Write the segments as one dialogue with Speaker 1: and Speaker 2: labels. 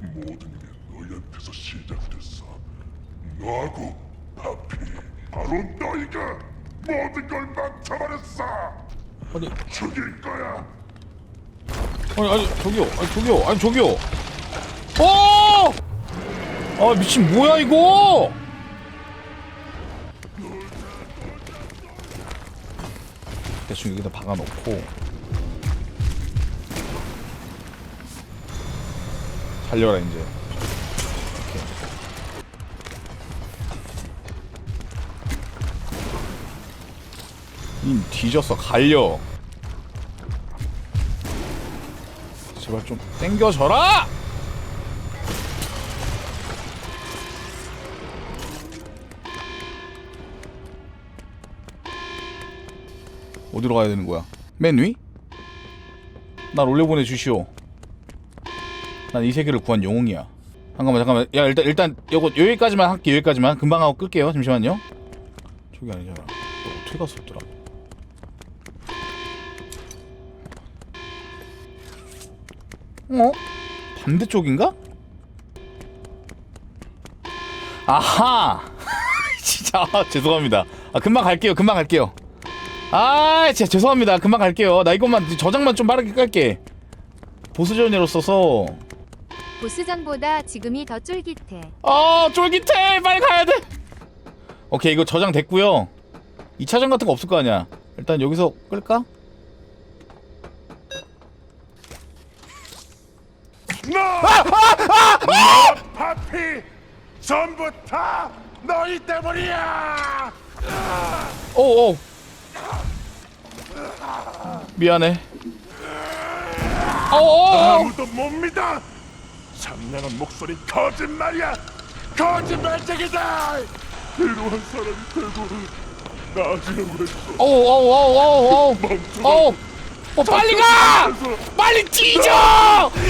Speaker 1: 모든 게 너희한테서 시작됐어. 너하고 파피, 바로 너희가 모든 걸 망쳐버렸어.
Speaker 2: 아니
Speaker 1: 죽일 거야.
Speaker 2: 아니 아니 저기요 아니 저기요 아니 저기요 어! 아 미친 뭐야 이거 대충 여기다 박아놓고 살려라 이제 이렇게. 님 뒤졌어 갈려 제발 좀 땡겨져라! 어디로 가야 되는 거야? 맨 위? 날 올려보내 주시오. 난 이 세계를 구한 영웅이야. 잠깐만 잠깐만. 야 일단 일단 요거 여기까지만 할게 여기까지만. 금방 하고 끌게요. 잠시만요. 저기 아니잖아. 너 어떻게 갔었더라? 어? 반대쪽인가? 아하! 진짜 아, 죄송합니다. 아 금방 갈게요. 금방 갈게요. 아, 진짜 죄송합니다. 금방 갈게요. 나 이것만 저장만 좀 빠르게 깔게. 보스전으로 써서
Speaker 3: 보스전보다 지금이 더 쫄깃해.
Speaker 2: 아 쫄깃해 빨리 가야 돼 오케이 이거 저장 됐고요 2차전 같은 거 없을 거 아니야 일단 여기서 끌까?
Speaker 1: 너, 너 파피, 전부 다 너희 때문이야.
Speaker 2: 오오 미안해 오오
Speaker 1: 아무도 못 믿어. 장난한 목소리 거짓말이야. 거짓말쟁이다. 필요한 사람이 되고 나아지려고 했어.
Speaker 2: 오오오오오오 오 어, 빨리 가! 빨리 뒤져!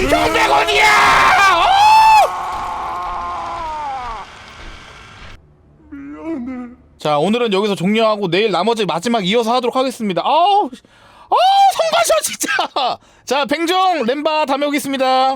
Speaker 2: 현대건이야!
Speaker 1: 미안해.
Speaker 2: 자 오늘은 여기서 종료하고 내일 나머지 마지막 이어서 하도록 하겠습니다. 아우, 아 성가셔 진짜. 자 뱅종 렘바 다녀오겠습니다.